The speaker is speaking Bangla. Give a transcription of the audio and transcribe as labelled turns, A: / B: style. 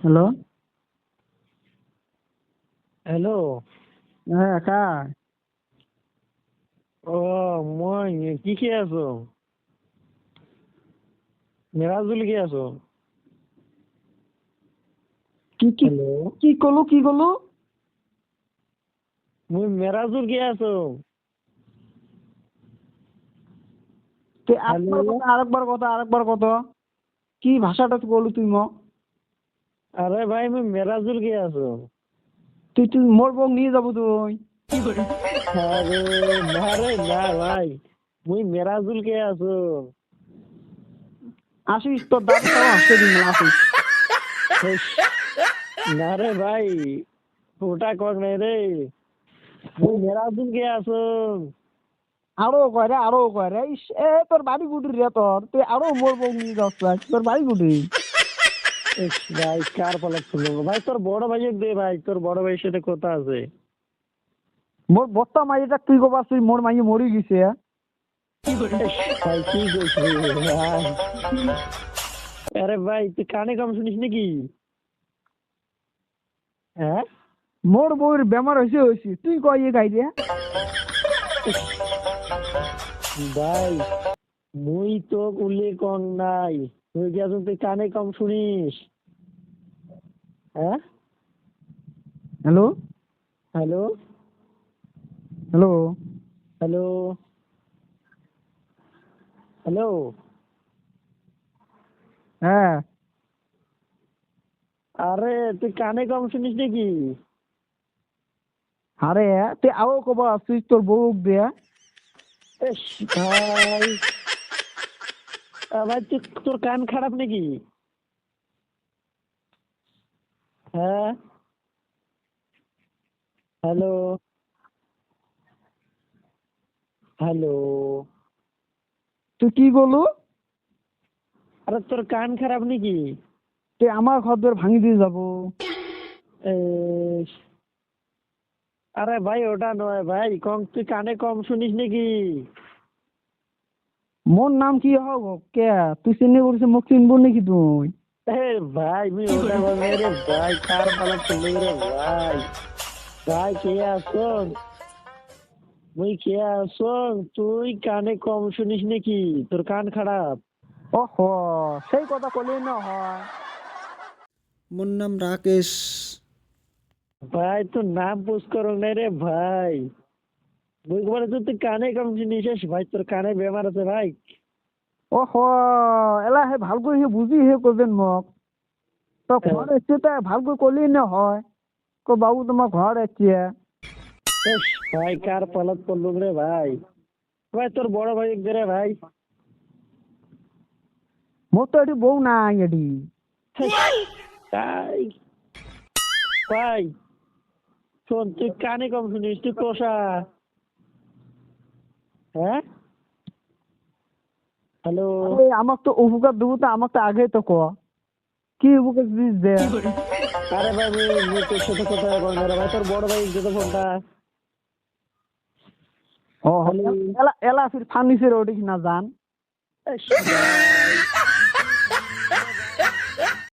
A: হ্যালো
B: হ্যালো
A: হ্যাঁ কার
B: ও মই কি খেয়ে আছো? মেরাজুল কে আছো।
A: কি কি কি কলো কি কলো?
B: মুই মেরাজুল কে আছো।
A: আরেকবার? কথা আরেকবার কথা কি ভাষাটা বলু তুই মোক?
B: আরে ভাই মুই মেরাজুল কে আছো?
A: তুই তুই মোর বউ নিয়ে যাব তুই।
B: আরে না রে না ভাই মুই মেরাজুল কে আছো?
A: আসিস তোর দাদু তাও হাসতে দিন না আসিস।
B: না রে ভাই ওটা কর নাই রে। মুই মেরাজুল কে আছো?
A: আরও কয় রে আরও কয় রে এ তোর বাড়ি গুটি রে তোর। তুই আরও মোর বউ নিয়ে যাস তোর বাড়ি গুটি
B: ভাই কার পালাক শুনব ভাই তোর বড় ভাইয়ের দে ভাই তোর বড় ভাইয়ের সাথে কথা আছে।
A: মোর বত্তা মাইটা তুই কবার তুই মোর মাইয়ে মরি গেছে
B: ভাই ভাই? আরে ভাই তুই কানে কম শুনিস নাকি? হ্যাঁ?
A: মোর বউর বেমার হয়েছে হয়েছে তুই কয় ইয়ে গাই দিয়া
B: ভাই মুই তো উল্লেখ নাই। তুই কি তুই কানে কম শুনিস? হ্যাঁ?
A: Hello?
B: Hello?
A: Hello?
B: Hello? Hello?
A: হ্যাঁ।
B: আরে তুই কানে কম শুনিস নাকি?
A: আরে তুই আরও কবার তুই তোর বউ দিয়া
B: ইস, ভাই। ভাই তুই তোর কান খারাপ নাকি? হ্যাঁ? হ্যালো? হ্যালো?
A: তুই কি করলু
B: আরে তোর কান খারাপ নাকি?
A: তুই আমার ঘর দর ভাঙি দিয়ে যাব।
B: আরে ভাই ওটা নয় ভাই কম তুই কানে কম শুনিস নাকি?
A: মোর নাম কি হব? কে? তুই চিনি করছিস মোক চিনবো নাকি তুই?
B: ভাই ভাই কার পালা চলে রে ভাই? ভাই কে আসন মুই কে আসন তুই কানে কম শুনিস নাকি? তোর কান খারাপ।
A: ওহ সেই কথা কলি না হয়।
C: মোর নাম রাকেশ।
B: ভাই তোর নাম পুষ করো না রে ভাই। মুই বলে তুই কানে কম শুনিস ভাই তোর কানে বেমার আছে ভাই।
A: ওহ এলা হে ভালো করে বুঝি হে করবেন মোক। তো ঘর এসছে তাই ভালো করে কলি না হয় কো বাবু তোমার ঘর এসছে
B: এস ভাই কার পালত পড়লুম রে ভাই? ভাই তোর বড় ভাই রে ভাই?
A: মোর তো এটি বউ নাই এটি।
B: তাই। ভাই শোন তুই কানে কম শুনিস তুই কষা হ্যাঁ হ্যালো?
A: আমাক তো উপকার দেবো তো আমাক তো আগে তো ক। কি উপকার দিস দে
B: আরে ভাই কথা রে ভাই তোর বড় ভাই ফোনটা।
A: ও এলা এলা ফির ফার্নিচার ওটি না জান।